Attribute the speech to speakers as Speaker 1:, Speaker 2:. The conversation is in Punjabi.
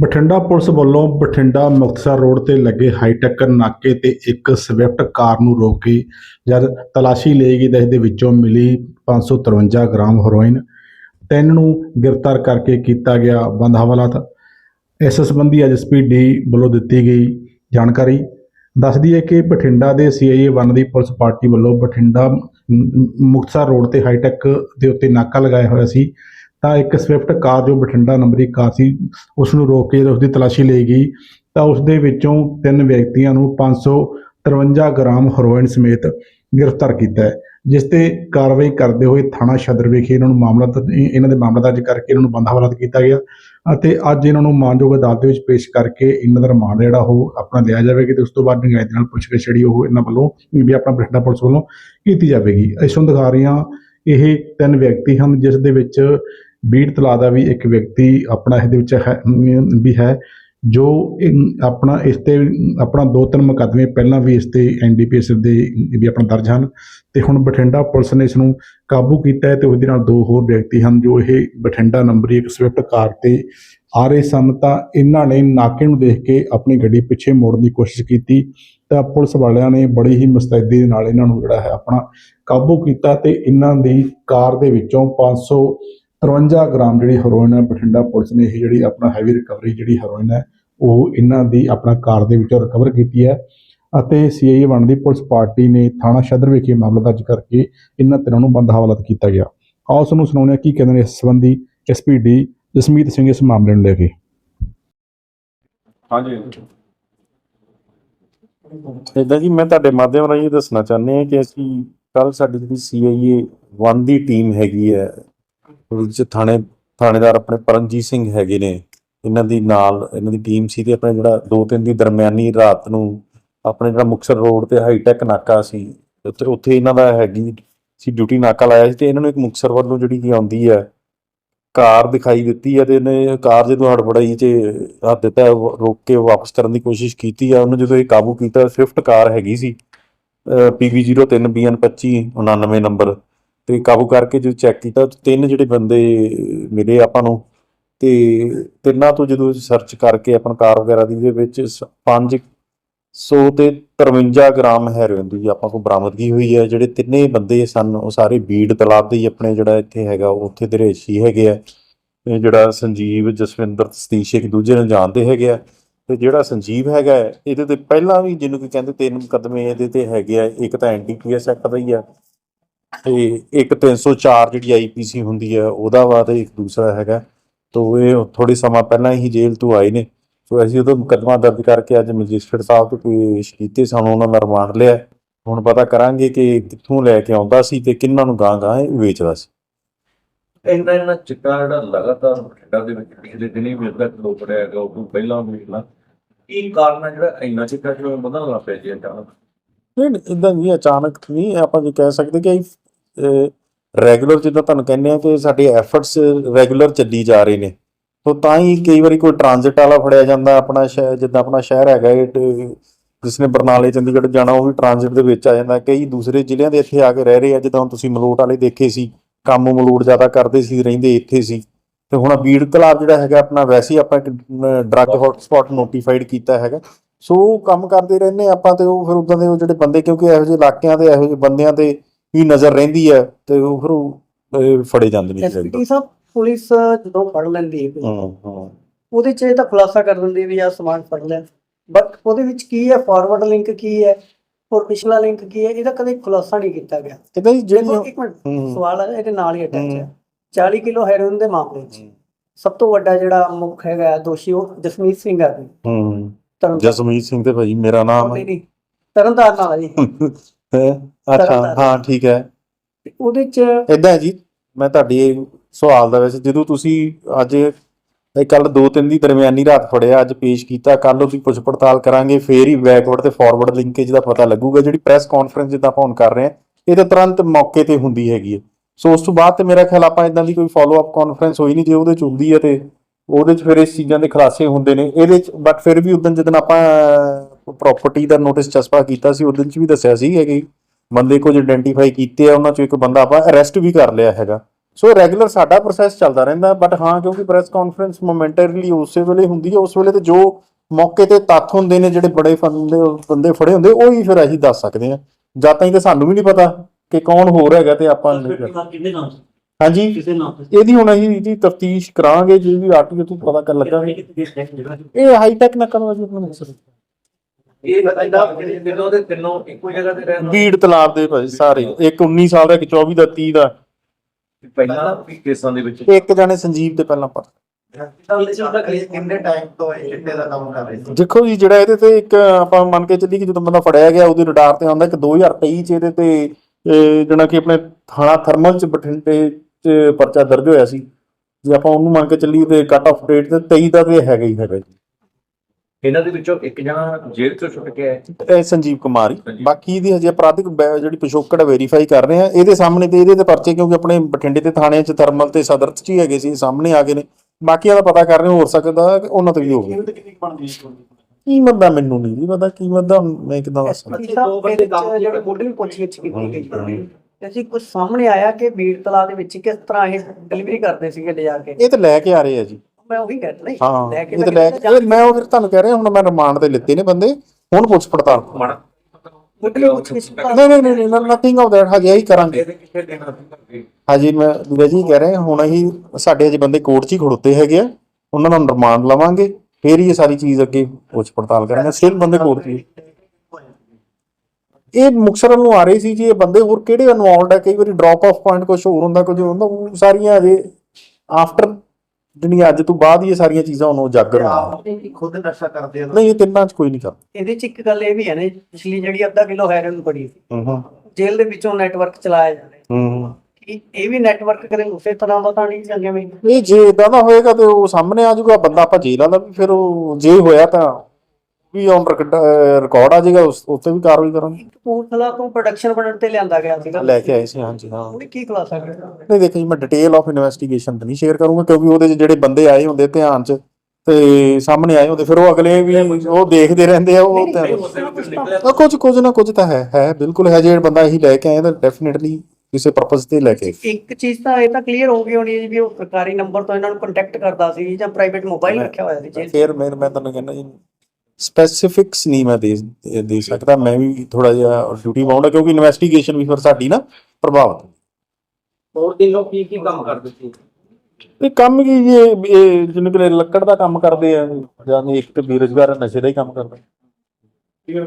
Speaker 1: ਬਠਿੰਡਾ ਪੁਲਿਸ ਵੱਲੋਂ ਬਠਿੰਡਾ ਮੁਕਤਸਰ ਰੋਡ ਤੇ ਲੱਗੇ ਹਾਈਟੈਕ ਨਾਕੇ ਤੇ ਇੱਕ ਸਵਿਫਟ ਕਾਰ ਨੂੰ ਰੋਕ ਕੇ ਜਦ ਤਲਾਸ਼ੀ ਲਈ ਗਈ ਤਾਂ ਇਸ ਦੇ ਵਿੱਚੋਂ ਮਿਲੀ 553 ਗ੍ਰਾਮ ਹੈਰੋਇਨ। ਤਿੰਨ ਨੂੰ ਗ੍ਰਿਫਤਾਰ ਕਰਕੇ ਕੀਤਾ ਗਿਆ ਬੰਦ ਹਵਾਲਾਤ। ਇਸ ਸੰਬੰਧੀ ਐਸਪੀ ਡੀ ਵੱਲੋਂ ਦਿੱਤੀ ਗਈ ਜਾਣਕਾਰੀ। ਦੱਸਦੀ ਹੈ ਕਿ ਬਠਿੰਡਾ ਦੇ ਸੀਆਈਏ 1 ਦੀ ਪੁਲਿਸ ਪਾਰਟੀ ਵੱਲੋਂ ਬਠਿੰਡਾ ਮੁਕਤਸਰ ਰੋਡ ਤੇ ਹਾਈਟੈਕ ਦੇ ਉੱਤੇ ਨਾਕਾ ਲਗਾਇਆ ਹੋਇਆ ਸੀ। ਤਾਂ ਇੱਕ ਸਵਿਫਟ ਕਾਰ ਜੋ ਬਠਿੰਡਾ ਨੰਬਰੀ ਕਾਰ ਸੀ ਉਸ ਨੂੰ ਰੋਕ ਕੇ ਜਦੋਂ ਉਸ ਤਲਾਸ਼ੀ ਲਈ ਗਈ। ਤਾਂ ਉਸ ਦੇ ਵਿੱਚੋਂ ਤਿੰਨ ਵਿਅਕਤੀਆਂ ਨੂੰ 553 ਗ੍ਰਾਮ ਹੈਰੋਇਨ ਸਮੇਤ ਗ੍ਰਿਫਤਾਰ ਕੀਤਾ ਹੈ, ਜਿਸ ਤੇ ਕਾਰਵਾਈ ਕਰਦੇ ਹੋਏ ਥਾਣਾ ਸ਼ਦਰ ਵਿਖੇ ਇਹਨਾਂ ਨੂੰ ਮਾਮਲਾ ਇਹਨਾਂ ਦੇ ਮਾਮਲਾ ਦਰਜ ਕਰਕੇ ਇਹਨਾਂ ਨੂੰ ਬੰਦ ਹਵਾਲਾਤ ਕੀਤਾ ਗਿਆ ਅਤੇ ਅੱਜ ਇਹਨਾਂ ਨੂੰ ਮਾਨਯੋਗ ਅਦਾਲਤ ਦੇ ਵਿੱਚ ਪੇਸ਼ ਕਰਕੇ ਇਹਨਾਂ ਦਾ ਰਿਮਾਂਡ ਜਿਹੜਾ ਉਹ ਆਪਣਾ ਲਿਆ ਜਾਵੇਗਾ ਤੇ ਉਸ ਤੋਂ ਬਾਅਦ ਨਿਗਰਾਨੀ ਦੇ ਨਾਲ ਪੁੱਛਗਿੱਛ ਜਿਹੜੀ ਉਹ ਇਹਨਾਂ ਵੱਲੋਂ ਵੀ ਆਪਣਾ ਬਠਿੰਡਾ ਪੁਲਿਸ ਵੱਲੋਂ ਕੀਤੀ ਜਾਵੇਗੀ। ਇਸ ਨੂੰ ਦਿਖਾ ਰਹੀਆਂ ਇਹ ਤਿੰਨ ਵਿਅਕਤੀ ਹਨ, ਜਿਸ ਦੇ ਵਿੱਚ ਬੀੜ ਤਲਾ ਦਾ ਵੀ ਇੱਕ ਵਿਅਕਤੀ ਆਪਣਾ ਇਹਦੇ ਵਿੱਚ ਹੈ ਵੀ ਹੈ, ਜੋ ਆਪਣਾ ਇਸ ਤੇ, ਆਪਣਾ ਦੋ ਤਿੰਨ ਮੁਕੱਦਮੇ ਪਹਿਲਾਂ ਵੀ ਇਸ ਤੇ ਐਨਡੀਪੀਐਸ ਦੇ ਵੀ ਆਪਣਾ ਦਰਜ ਹਨ ਤੇ ਹੁਣ ਬਠਿੰਡਾ ਪੁਲਿਸ ਨੇ ਇਸ ਨੂੰ ਕਾਬੂ ਕੀਤਾ ਹੈ ਤੇ ਉਹਦੇ ਨਾਲ ਦੋ ਹੋਰ ਵਿਅਕਤੀ ਹਨ ਜੋ ਇਹ ਬਠਿੰਡਾ ਨੰਬਰੀ ਇੱਕ ਸਵਿਫਟ ਕਾਰ ਤੇ ਆ ਰਹੇ ਸਨ ਤਾਂ ਇਹਨਾਂ ਨੇ ਨਾਕੇ ਨੂੰ ਦੇਖ ਕੇ ਆਪਣੀ ਗੱਡੀ ਪਿੱਛੇ ਮੋੜਨ ਦੀ ਕੋਸ਼ਿਸ਼ ਕੀਤੀ ਤਾਂ ਪੁਲਿਸ ਵਾਲਿਆਂ ਨੇ ਬੜੀ ਹੀ ਮੁਸਤੈਦੀ ਦੇ ਨਾਲ ਇਹਨਾਂ ਨੂੰ ਜਿਹੜਾ ਹੈ ਆਪਣਾ ਕਾਬੂ ਕੀਤਾ ਤੇ ਇਹਨਾਂ ਦੀ ਕਾਰ ਦੇ ਵਿੱਚੋਂ 553 ਗ੍ਰਾਮ ਜਿਹੜੀ ਹੈਰੋਇਨ ਹੈ, ਬਠਿੰਡਾ ਪੁਲਿਸ ਨੇ ਇਹ ਜਿਹੜੀ ਆਪਣਾ ਹੈਵੀ ਰਿਕਵਰੀ ਜਿਹੜੀ ਹੈਰੋਇਨ ਹੈ, ਉਹ ਇਹਨਾਂ ਦੀ ਆਪਣਾ ਕਾਰ ਦੇ ਵਿੱਚੋਂ ਰਿਕਵਰ ਕੀਤੀ ਹੈ ਅਤੇ ਸੀਆਈਏ ਵਨ ਦੀ ਪੁਲਿਸ ਪਾਰਟੀ ਨੇ ਥਾਣਾ ਸ਼ਦਰ ਵਿਖੇ ਮਾਮਲਾ ਦਰਜ ਕਰਕੇ ਇਹਨਾਂ ਤਿੰਨਾਂ ਨੂੰ ਬੰਦ ਹਵਾਲਾਤ ਕੀਤਾ ਗਿਆ। ਆਓ ਤੁਹਾਨੂੰ ਸੁਣਾਉਂਦੇ ਹਾਂ ਕੀ ਕਹਿੰਦੇ ਨੇ ਇਸ ਸੰਬੰਧੀ ਐਸਪੀਡੀ ਜਸਮੀਤ ਸਿੰਘ ਇਸ ਮਾਮਲੇ ਨੂੰ ਲੈ ਕੇ।
Speaker 2: ਹਾਂਜੀ।
Speaker 3: ਇਦਾਂ ਜੀ, ਮੈਂ ਤੁਹਾਡੇ ਮਾਧਿਅਮ ਰਾਹੀਂ ਦੱਸਣਾ ਚਾਹੁੰਦੇ ਹਾਂ ਕਿ ਅਸੀਂ ਕੱਲ ਸਾਡੀ ਜਿਹੜੀ ਸੀਆਈਏ 1 ਦੀ ਟੀਮ ਹੈਗੀ ਹੈ ਉਹਦੇ ਵਿੱਚ ਥਾਣੇ, ਥਾਣੇਦਾਰ ਆਪਣੇ ਪਰਮਜੀਤ ਸਿੰਘ ਹੈਗੇ ਨੇ। ਇਹਨਾਂ ਦੀ ਨਾਲ, ਇਹਨਾਂ ਦੀ ਟੀਮ ਸੀ ਤੇ ਆਪਣੇ ਜਿਹੜਾ ਦੋ ਤਿੰਨ ਦੀ ਦਰਮਿਆਨੀ ਰਾਤ ਨੂੰ ਆਪਣੇ ਜਿਹੜਾ ਮੁਕਤਸਰ ਰੋਡ ਤੇ ਹਾਈਟੈਕ ਨਾਕਾ ਸੀ, ਉੱਥੇ ਉੱਥੇ ਇਹਨਾਂ ਦਾ ਹੈਗੀ ਸੀ ਡਿਊਟੀ ਨਾਕਾ ਲਾਇਆ ਸੀ ਤੇ ਇਹਨਾਂ ਨੂੰ ਇੱਕ ਮੁਕਤਸਰ ਵੱਲੋਂ ਜਿਹੜੀ ਕੀ ਆਉਂਦੀ ਹੈ, ਕਾਰ ਦਿਖਾਈ ਦਿੱਤੀ ਹੈ ਤੇ ਇਹਨੇ ਕਾਰ ਜਦੋਂ ਹੜਬੜਾਈ 'ਚ ਹੱਥ ਦਿੱਤਾ ਰੋਕ ਕੇ ਵਾਪਸ ਕਰਨ ਦੀ ਕੋਸ਼ਿਸ਼ ਕੀਤੀ ਆ ਉਹਨੂੰ ਜਦੋਂ ਇਹ ਕਾਬੂ ਕੀਤਾ, ਸਵਿਫਟ ਕਾਰ ਹੈਗੀ ਸੀ PV03BN2599 ਨੰਬਰ ਤੇ ਕਾਬੂ ਕਰਕੇ ਜਦੋਂ ਚੈੱਕ ਕੀਤਾ ਤਿੰਨ ਜਿਹੜੇ ਬੰਦੇ ਮਿਲੇ ਆਪਾਂ ਨੂੰ। ਤੇ ਤਿੰਨਾਂ ਤੋਂ ਜਦੋਂ ਸਰਚ ਕਰਕੇ ਆਪਣਾ ਕਾਰ ਵਗੈਰਾ ਦੀ ਦੇ ਵਿੱਚ 500 ਤੇ 53 ਗ੍ਰਾਮ ਹੈਰੋਇਨ ਦੀ ਆਪਾਂ ਕੋਲ ਬਰਾਮਦਗੀ ਹੋਈ ਹੈ। ਜਿਹੜੇ ਤਿੰਨੇ ਬੰਦੇ ਸਨ, ਉਹ ਸਾਰੇ ਬੀੜ ਤਲਾਬ ਦੇ ਹੀ ਆਪਣੇ ਜਿਹੜਾ ਇੱਥੇ ਹੈਗਾ ਉੱਥੇ ਦੇ ਰੇਸ਼ੀ ਹੈਗੇ ਆ। ਇਹ ਜਿਹੜਾ ਸੰਜੀਵ, ਜਸਵਿੰਦਰ ਸਤੀਸ਼ ਇੱਕ ਦੂਜੇ ਨੂੰ ਜਾਣਦੇ ਹੈਗੇ ਆ। ਤੇ ਜਿਹੜਾ ਸੰਜੀਵ ਹੈਗਾ ਇਹਦੇ ਤੇ ਪਹਿਲਾਂ ਵੀ ਜਿਹਨੂੰ ਕਿ ਕਹਿੰਦੇ ਤਿੰਨ ਮੁਕੱਦਮੇ ਇਹਦੇ ਤੇ ਹੈਗੇ ਆ, ਇੱਕ ਤਾਂ ਐਨਡੀਪੀਐਸ ਐਕਟ ਦਾ ਹੀ ਆ ਤੇ ਇੱਕ 304 ਜਿਹੜੀ ਆਈਪੀਸੀ ਹੁੰਦੀ ਆ ਉਹਦਾ ਵਾ ਤੇ ਇੱਕ ਦੂਸਰਾ ਹੈਗਾ। ਤੋ ਇਹ ਥੋੜੀ ਸਮਾਂ ਪਹਿਲਾਂ ਹੀ ਜੇਲ੍ਹ ਤੋਂ ਆਏ ਨੇ। ਸੋ ਅਸੀਂ ਉਹਦਾ ਮੁਕੱਦਮਾ ਦਰਜ ਕਰਕੇ ਅੱਜ ਮੈਜਿਸਟਰੇਟ ਸਾਹਿਬ ਤੋਂ ਪੇਸ਼ ਕੀਤੇ ਸਾਨੂੰ ਉਹਨਾਂ ਦਾ ਰਿਮਾਂਡ ਲਿਆ। ਹੁਣ ਪਤਾ ਕਰਾਂਗੇ ਕਿ ਕਿੱਥੋਂ ਲੈ ਕੇ ਆਉਂਦਾ ਸੀ ਤੇ ਕਿੰਨਾਂ ਨੂੰ ਗਾਂ ਗਾਂ ਵੇਚਦਾ ਸੀ।
Speaker 2: ਇੰਨਾ ਇੰਨਾ ਚਿੱਟਾ ਜਿਹੜਾ ਲਗਾਤਾਰ ਬਠਿੰਡਾ ਦੇ ਵਿੱਚ ਪਿਛਲੇ ਦਿਨੀ ਵੀ ਅੱਧਾ ਕਿਲੋ ਪੜਿਆ ਹੈਗਾ ਉਹ ਪਹਿਲਾਂ ਵੀ ਨਾ। ਕੀ ਕਾਰਨ ਹੈ ਜਿਹੜਾ ਇੰਨਾ ਚਿੱਟਾ ਵਧਣ ਲੱਗ ਪਿਆ ਜੀ ਅਚਾਨਕ?
Speaker 3: ਨਹੀਂ ਇਦਾਂ ਨਹੀਂ ਅਚਾਨਕ ਨਹੀਂ ਆਪਾਂ ਜੇ ਕਹਿ ਸਕਦੇ ਕਿ ਰੈਗੂਲਰ ਜਿੱਦਾਂ ਤੁਹਾਨੂੰ ਕਹਿੰਦੇ ਆ ਕਿ ਸਾਡੇ ਐਫਰਟਸ ਰੈਗੂਲਰ ਚੱਲੀ ਜਾ ਰਹੇ ਨੇ। ਤੋਂ ਤਾਂ ਹੀ ਕਈ ਵਾਰੀ ਕੋਈ ਟ੍ਰਾਂਜ਼ਿਟ ਵਾਲਾ ਫੜਿਆ ਜਾਂਦਾ, ਆਪਣਾ ਸ਼ਹਿਰ ਜਿੱਦਾਂ ਆਪਣਾ ਸ਼ਹਿਰ ਹੈਗਾ ਇਹ ਜਿਸ ਨੇ ਬਰਨਾਲੇ, ਚੰਡੀਗੜ੍ਹ ਜਾਣਾ, ਉਹ ਵੀ ਟ੍ਰਾਂਜ਼ਿਟ ਦੇ ਵਿੱਚ ਆ ਜਾਂਦਾ। ਕਈ ਦੂਸਰੇ ਜ਼ਿਲ੍ਹਿਆਂ ਦੇ ਇੱਥੇ ਆ ਕੇ ਰਹਿ ਰਹੇ ਆ, ਜਿੱਦਾਂ ਹੁਣ ਤੁਸੀਂ ਮਲੋਟ ਵਾਲੇ ਦੇਖੇ ਸੀ, ਕੰਮ ਮਲੋਟ ਜ਼ਿਆਦਾ ਕਰਦੇ ਸੀ, ਰਹਿੰਦੇ ਇੱਥੇ ਸੀ। ਤੇ ਹੁਣ ਬੀੜ ਤਲਾਬ ਜਿਹੜਾ ਹੈਗਾ ਆਪਣਾ, ਵੈਸੇ ਹੀ ਆਪਾਂ ਇੱਕ ਡਰੱਗ ਹੌਟਸਪੌਟ ਨੋਟੀਫਾਈਡ ਕੀਤਾ ਹੈਗਾ। ਸੋ ਉਹ ਕੰਮ ਕਰਦੇ ਰਹਿੰਦੇ ਆਪਾਂ ਤੇ ਉਹ ਫਿਰ ਉਦਾਂ ਦੇ ਉਹ ਜਿਹੜੇ ਬੰਦੇ, ਕਿਉਂਕਿ ਇਹੋ ਜਿਹੇ ਇਲਾਕਿਆਂ ਤੇ ਇਹੋ ਜਿਹੇ ਬੰਦਿਆਂ ਤੇ ਵੀ ਨਜ਼ਰ ਰਹਿੰਦੀ ਹੈ ਤੇ ਉਹ ਫਿਰ ਉਹ, ਫੜੇ ਜਾਂਦੇ ਨੇ
Speaker 4: ਐਸਪੀ ਸਾਹਿਬ ਪੁਲਿਸ ਜਦੋਂ ਫੜ ਲੈਂਦੀ ਹੈ
Speaker 3: ਹਾਂ ਹਾਂ।
Speaker 4: ਉਹਦੇ ਚ ਇਹ ਤਾਂ ਖੁਲਾਸਾ ਕਰ ਦਿੰਦੀ ਵੀ ਆ ਸਮਾਨ ਫੜ ਲਿਆ। ਬਟ ਉਹਦੇ ਵਿੱਚ ਕੀ ਹੈ? ਫਾਰਵਰਡ ਲਿੰਕ ਕੀ ਹੈ? ਔਰ ਪਿਛਲਾ ਲਿੰਕ ਕੀ ਹੈ? ਇਹਦਾ ਕਦੇ ਖੁਲਾਸਾ ਨਹੀਂ ਕੀਤਾ ਗਿਆ।
Speaker 3: ਹੀ
Speaker 4: ਦੇਖੋ
Speaker 3: ਜਿਹੜੀ
Speaker 4: ਇੱਕ ਮਿੰਟ।
Speaker 3: ਹੂੰ।
Speaker 4: ਸਵਾਲ ਹੈ ਇਹਦੇ ਨਾਲ ਹੀ ਅਟੈਚ ਹੈ।
Speaker 3: ਹੂੰ।
Speaker 4: 40 ਕਿਲੋ ਹੈਰੋਇਨ ਦੇ ਮਾਮਲੇ ਵਿੱਚ ਸਭ ਤੋਂ ਵੱਡਾ ਜਿਹੜਾ ਮੁੱਖ ਹੈਗਾ ਦੋਸ਼ੀ ਉਹ ਜਸਮੀਤ ਸਿੰਘ ਆ।
Speaker 3: ਹੂੰ। ਜਸਮੀਤ ਸਿੰਘ ਤੇ ਭਾਈ ਮੇਰਾ ਨਾਮ
Speaker 4: ਨਹੀਂ ਨਹੀਂ। ਤਰਨਤਾਰਨ ਵਾਲਾ ਜੀ।
Speaker 3: ਹੈ? ਅੱਛਾ ਹਾਂ ਠੀਕ ਹੈ।
Speaker 4: ਤੇ ਉਹਦੇ ਚ
Speaker 3: ਇਦਾਂ ਜੀ ਮੈਂ ਤੁਹਾਡੀ ਸਵਾਲ ਦਾ ਵੈਸੇ ਜਦੋਂ ਤੁਸੀਂ ਅੱਜ ਇਹ ਕੱਲ ਦੋ ਤਿੰਨ ਦੀ ਦਰਮਿਆਨੀ ਰਾਤ ਫੜਿਆ ਅੱਜ ਪੇਸ਼ ਕੀਤਾ ਕੱਲ ਉਹਦੀ ਪੁੱਛ ਪੜਤਾਲ ਕਰਾਂਗੇ ਫੇਰ ਹੀ ਬੈਕਵਰਡ ਤੇ ਫਾਰਵਰਡ ਲਿੰਕੇਜ ਦਾ ਪਤਾ ਲੱਗੂਗਾ ਜਿਹੜੀ ਪ੍ਰੈਸ ਕਾਨਫਰੰਸ ਜਿੱਦਾਂ ਆਪਾਂ ਹੁਣ ਕਰ ਰਹੇ ਹਾਂ ਇਹ ਤਾਂ ਤੁਰੰਤ ਮੌਕੇ ਤੇ ਹੁੰਦੀ ਹੈਗੀ ਹੈ। ਸੋ ਉਸ ਤੋਂ ਬਾਅਦ ਤੇ ਮੇਰਾ ਖਿਆਲ ਆਪਾਂ ਇਦਾਂ ਦੀ ਕੋਈ ਫਾਲੋ ਅਪ ਕਾਨਫਰੰਸ ਹੋਈ ਨਹੀਂ ਜੇ ਉਹਦੇ ਚ ਹੁੰਦੀ ਹੈ ਤੇ ਉਹਦੇ ਚ ਫਿਰ ਇਸ ਚੀਜ਼ਾਂ ਦੇ ਖੁਲਾਸੇ ਹੁੰਦੇ ਨੇ ਇਹਦੇ ਚ ਬਟ ਫਿਰ ਵੀ ਉਦੋਂ ਜਦੋਂ ਆਪਾਂ ਪ੍ਰਾਪਰਟੀ ਦਾ ਨੋਟਿਸ ਚਸਪਾ ਕੀਤਾ ਸੀ ਉਦੋਂ ਚ ਵੀ ਦੱਸਿਆ ਸੀ ਕਿ ਬੰਦੇ ਕੁਝ ਆਇਡੈਂਟੀਫਾਈ ਕੀਤੇ ਆ ਉਹਨਾਂ ਚੋਂ ਇੱਕ ਬੰਦਾ ਆਪਾਂ ਅਰੈਸਟ ਵੀ ਕਰ ਲਿਆ ਹੈਗਾ। ਸੋ ਰੈਗੂਲਰ ਸਾਡਾ ਪ੍ਰੋਸੈਸ ਚੱਲਦਾ ਰਹਿੰਦਾ ਬਟ ਹਾਂ ਕਿਉਂਕਿ ਪ੍ਰੈਸ ਕਾਨਫਰੰਸ ਮੋਮੈਂਟਰੀਲੀ ਉਸੇ ਵੇਲੇ ਹੁੰਦੀ ਹੈ ਉਸ ਵੇਲੇ ਤੇ ਜੋ ਮੌਕੇ ਤੇ ਤੱਥ ਹੁੰਦੇ ਨੇ ਜਿਹੜੇ ਬੜੇ ਫੰਦੇ ਬੰਦੇ ਫੜੇ ਹੁੰਦੇ ਉਹ ਹੀ ਫਿਰ ਅਸੀਂ ਦੱਸ ਸਕਦੇ ਹਾਂ। ਜਦ ਤਾਈਂ ਤੇ ਸਾਨੂੰ ਵੀ ਨਹੀਂ ਪਤਾ ਕਿ ਕੌਣ ਹੋਰ ਹੈਗਾ ਤੇ ਆਪਾਂ ਨਹੀਂ ਕਰ-
Speaker 5: ਸੀ?
Speaker 3: ਹਾਂਜੀ।
Speaker 5: ਕਿਸੇ ਨਾਮ ਤੇ
Speaker 3: ਇਹਦੀ ਹੁਣ ਅਸੀਂ ਇਹਦੀ ਤਫਤੀਸ਼ ਕਰਾਂਗੇ ਜੇ ਵੀ ਆਰਟੀਓ ਤੋਂ ਪਤਾ ਕਰ ਲੱਗਾ। ਇਹ ਹਾਈ ਟੈਕ ਨਕਲ ਵਾਜੀ ਆਪਣਾ। ਮਕਸਦ
Speaker 2: ਇਹ ਬਤਾਈਦਾ ਤਿੰਨੋਂ ਦੇ ਤਿੰਨੋਂ ਇੱਕੋ ਜਗ੍ਹਾ ਤੇ ਰਹਿੰਦੇ।
Speaker 3: ਬੀੜ ਤਲਾਬ ਦੇ ਭਾਜੀ ਸਾਰੇ। ਇੱਕ 19 ਸਾਲ ਦਾ ਇੱਕ 24 ਦਾ 30 ਦਾ।
Speaker 2: ਪਹਿਲਾਂ ਵੀ ਕੇਸਾਂ ਦੇ ਵਿੱਚ
Speaker 3: ਇੱਕ ਜਾਣੇ ਸੰਜੀਵ ਤੇ ਪਹਿਲਾਂ ਪਰ
Speaker 6: ਕਿੰਨੇ ਟਾਈਮ ਤੋਂ ਇਹ ਚਿੱਟੇ ਦਾ ਕੰਮ ਕਰ ਰਹੇ ਸੀ।
Speaker 3: ਦੇਖੋ ਜੀ ਜਿਹੜਾ ਇਹਦੇ ਤੇ ਇੱਕ ਆਪਾਂ ਮੰਨ ਕੇ ਚੱਲੀ ਕਿ ਜਦੋਂ ਬੰਦਾ ਫੜਿਆ ਗਿਆ ਉਹਦੇ ਰਡਾਰ ਤੇ ਆਉਂਦਾ ਕਿ 2023 ਚ ਇਹਦੇ ਤੇ ਜਿਹੜਾ ਕਿ ਆਪਣੇ ਥਾਣਾ ਥਰਮਲ ਚ ਬਠਿੰਡੇ ਚ ਪਰਚਾ ਦਰਜ ਹੋਇਆ ਸੀ। ਜੇ ਆਪਾਂ ਉਹਨੂੰ ਮੰਨ ਕੇ ਚੱਲੀ ਤੇ ਕੱਟ ਆਫ ਡੇਟ ਤੇ 23 ਦਾ ਤੇ ਹੈਗਾ ਹੀ ਹੈਗਾ ਜੀ।
Speaker 2: ਇਹਨਾਂ ਦੇ ਵਿੱਚੋਂ ਇੱਕ ਜਣਾ ਜੇਲ੍ਹ ਤੋਂ ਛੁੱਟ ਕੇ ਆਇਆ।
Speaker 3: ਇਹ ਸੰਜੀਵ ਕੁਮਾਰੀ ਬਾਕੀ ਦੀ ਹਜੇ ਅਪਰਾਧਿਕ ਬੈ- ਜਿਹੜੀ ਪਿਛੋਕੜ ਵੈਰੀਫਾਈ ਕਰ ਰਹੇ ਆ ਇਹਦੇ ਸਾਹਮਣੇ ਤੇ ਇਹਦੇ ਤੇ ਪਰਚੇ ਕਿਉਂਕਿ ਆਪਣੇ ਬਠਿੰਡੇ ਦੇ ਥਾਣੇ ਚ ਥਰਮਲ ਤੇ ਸਦਰ ਚ ਹੀ ਹੈਗੇ ਸੀ ਸਾਹਮਣੇ ਆ ਗਏ ਨੇ। ਬਾਕੀਆਂ ਦਾ ਪਤਾ ਕਰ ਰਹੇ ਹੋ ਸਕਦਾ ਕਿ ਉਹਨਾਂ ਤੋਂ ਵੀ ਹੋਵੇ। ਕੀਮਤ ਦਾ ਮੈਨੂੰ ਨਹੀਂ ਜੀ ਪਤਾ ਕੀਮਤ ਦਾ ਮੈਂ ਕਿਦਾਂ ਦੱਸਾਂ
Speaker 4: ਦੋ ਬੰਦੇ ਜਿਹੜੇ ਮੁੱਢਲੀ ਪੁੱਛਗਿੱਛ ਕੀਤੀ ਗਈ ਤੇ ਅਸੀਂ ਕੁਝ ਸਾਹਮਣੇ ਆਇਆ ਕਿ ਬੀੜ ਤਲਾ ਦੇ ਵਿੱਚ ਕਿਸ ਤਰ੍ਹਾਂ ਇਹ ਡਿਲੀਵਰੀ ਕਰਦੇ ਸੀਗੇ ਲਿਜਾ ਕੇ।
Speaker 3: ਇਹ ਤਾਂ ਲੈ ਕੇ ਆ ਰਹੇ ਆ ਜੀ।
Speaker 4: ਮੈਂ ਉਹੀ ਕਹਿ ਰਿਹਾ
Speaker 3: ਹਾਂ
Speaker 4: ਲੈ ਕੇ
Speaker 3: ਇਹ ਤਾਂ ਲੈ ਕੇ ਇਹ ਮੈਂ ਉਹ ਫਿਰ ਤੁਹਾਨੂੰ ਕਹਿ ਰਿਹਾ ਹੁਣ ਮੈਂ ਰਿਮਾਂਡ ਤੇ ਲਿੱਤੇ ਨੇ ਬੰਦੇ ਹੁਣ ਪੁੱਛ ਪੜਤਾਲ
Speaker 2: ਮਾੜਾ
Speaker 3: ਨਹੀਂ ਨਹੀਂ ਨਹੀਂ ਨਥਿੰਗ ਆਫ ਦੈਟ ਹਜੇ ਹੀ ਕਰਾਂਗੇ। ਹਾਂਜੀ ਮੈਂ ਵੀਰੇ ਜੀ ਕਹਿ ਰਿਹਾ ਹੁਣ ਅਸੀਂ ਸਾਡੇ ਅਜੇ ਬੰਦੇ ਕੋਰਟ 'ਚ ਹੀ ਖੜੋਤੇ ਹੈਗੇ ਆ ਉਹਨਾਂ ਨੂੰ ਰਿਮਾਂਡ ਲਵਾਂਗੇ ਫੇਰ ਹੀ ਇਹ ਸਾਰੀ ਚੀਜ਼ ਅੱਗੇ ਪੁੱਛ ਪੜਤਾਲ ਕਰਾਂਗੇ ਸਿਰ ਬੰਦੇ ਕੋਰਟ 'ਚ। ਇਹ ਮੁਕਸਰ ਨੂੰ ਆ ਰਹੇ ਸੀ ਜੀ ਇਹ ਬੰਦੇ ਹੋਰ ਕਿਹੜੇ ਇਨਵੋਲਡ ਹੈ? ਕਈ ਵਾਰੀ ਡ੍ਰੌਪ ਆਫ ਪੁਆਇੰਟ ਕੁਝ ਹੋਰ ਹੁੰਦਾ ਕੁਝ ਹੁੰਦਾ ਉਹ ਸਾਰੀਆਂ ਅਜੇ ਆਫਟਰ ਜਿਹੜੀਆਂ ਅੱਜ ਤੋਂ ਬਾਅਦ ਹੀ ਇਹ ਸਾਰੀਆਂ ਚੀਜ਼ਾਂ ਉਹਨੂੰ ਉਜਾਗਰ ਹੋਣਾ।
Speaker 6: ਆਪ ਹੀ ਖੁਦ ਨਸ਼ਾ ਕਰਦੇ ਹੋ
Speaker 3: ਨਹੀਂ ਇਹ ਤਿੰਨਾਂ 'ਚ ਕੋਈ ਨਹੀਂ ਕਰਦਾ।
Speaker 4: ਇਹਦੇ ਚ ਇੱਕ ਗੱਲ ਇਹ ਵੀ ਹੈ ਨੇ ਪਿਛਲੀ ਜਿਹੜੀ ਅੱਧਾ ਕਿਲੋ ਹੈਰੋਇਨ ਬੜੀ ਸੀ
Speaker 3: ਹੂੰ ਹੂੰ।
Speaker 4: ਜੇਲ੍ਹ ਦੇ ਵਿੱਚੋਂ ਨੈਟਵਰਕ ਚਲਾਇਆ ਜਾ ਰਿਹਾ
Speaker 3: ਹੂੰ
Speaker 4: ਇਹ ਇਹ ਵੀ ਨੈਟਵਰਕ ਕਰੇ ਉਸੇ ਤਰ੍ਹਾਂ ਦਾ ਤਾਂ ਨਹੀਂ ਜਾਂ ਕਿਵੇਂ
Speaker 3: ਇਹ ਜੇ ਇਦਾਂ ਦਾ ਹੋਏਗਾ ਤੇ ਉਹ ਸਾਹਮਣੇ ਆ ਜਾਊਗਾ ਬੰਦਾ ਆਪਾਂ ਜੇਲ੍ਹ ਵਾਲਾ ਵੀ ਫਿਰ ਉਹ ਜੇ ਹੋਇਆ ਤਾਂ ਵੀ ਔਨ ਰਿਕਾਰਡ ਆ ਜਾਏਗਾ ਉਸ ਉੱਤੇ ਵੀ ਕਾਰਵਾਈ ਕਰਾਂਗੇ।
Speaker 4: ਕਪੂਰਥਲਾ ਤੋਂ ਪ੍ਰੋਡਕਸ਼ਨ ਬਣਨ ਤੇ ਲਿਆਂਦਾ ਗਿਆ ਸੀਗਾ।
Speaker 3: ਲੈ ਕੇ ਆਏ ਸੀ ਹਾਂਜੀ ਹਾਂ।
Speaker 4: ਉਹਨੇ ਕੀ ਖੁਲਾਸਾ ਕੀਤਾ
Speaker 3: ਨਹੀਂ ਦੇਖੋ ਜੀ ਮੈਂ ਡਿਟੇਲ ਆਫ ਇਨਵੈਸਟੀਗੇਸ਼ਨ ਤਾਂ ਨਹੀਂ ਸ਼ੇਅਰ ਕਰੂੰਗਾ ਕਿਉਂਕਿ ਉਹਦੇ 'ਚ ਜਿਹੜੇ ਬੰਦੇ ਆਏ ਹੁੰਦੇ ਧਿਆਨ 'ਚ ਤੇ ਸਾਹਮਣੇ ਆਏ ਹੁੰਦੇ ਫਿਰ ਉਹ ਅਗਲੇ ਵੀ ਉਹ ਦੇਖਦੇ ਰਹਿੰਦੇ ਆ ਉਹ ਤਾਂ ਉਹ ਕੁਝ ਕੁਝ ਨਾ ਕੁਝ ਤਾਂ ਹੈ ਹੈ ਬਿਲਕੁਲ ਹੈ ਜੇ ਬੰਦਾ ਇਹੀ ਲੈ ਕੇ ਆਇਆ ਤਾਂ ਡੈਫੀਨਿਟਲੀ ਕਿਸੇ ਪਰਪਸ ਤੇ ਲੈ ਕੇ।
Speaker 4: ਇੱਕ ਚੀਜ਼ ਤਾਂ ਇਹ ਤਾਂ ਕਲੀਅਰ ਹੋ ਗਈ ਹੋਣੀ ਵੀ ਉਹ ਸਰਕਾਰੀ ਨੰਬਰ ਤੋਂ ਇਹਨਾਂ ਨੂੰ ਕੰਟੈਕਟ ਕਰਦਾ ਸੀ ਜਾਂ ਪ੍ਰਾਈਵੇਟ ਮੋਬਾਈਲ ਰੱਖਿਆ ਹੋਇਆ ਸੀ।
Speaker 3: ਫਿਰ ਮੈਂ ਮੈਂ ਤੁਹਾਨੂੰ ਕਹਿੰਦਾ ਜੀ ਸਪੈਸੀਫਿਕਸ ਨਹੀਂ ਮੈਂ ਦੇ ਦੇ ਸਕਦਾ। ਮੈਂ ਵੀ ਥੋੜਾ ਜਿਹਾ ਡਿਊਟੀ ਬਾਉਂਡ ਹੈ ਕਿਉਂਕਿ ਇਨਵੈਸਟੀਗੇਸ਼ਨ ਵੀ ਫਿਰ ਸਾਡੀ ਨਾ ਪ੍ਰਭਾਵਿਤ
Speaker 5: ਹੋਰ ਦਿਨ ਲੋਕ ਕੀ ਕੀ ਕੰਮ ਕਰਦੇ ਸੀ?
Speaker 3: ਇਹ ਕੰਮ ਕੀ ਜੀ ਇਹ ਇਹ ਜਿਹਨੂੰ ਕਿ ਲੱਕੜ ਦਾ ਕੰਮ ਕਰਦੇ ਆ ਜਾਂ ਇੱਕ ਤੇ ਬੇਰੁਜ਼ਗਾਰ ਨਸ਼ੇ ਦਾ ਹੀ ਕੰਮ ਕਰਦਾ
Speaker 2: ਠੀਕ ਹੈ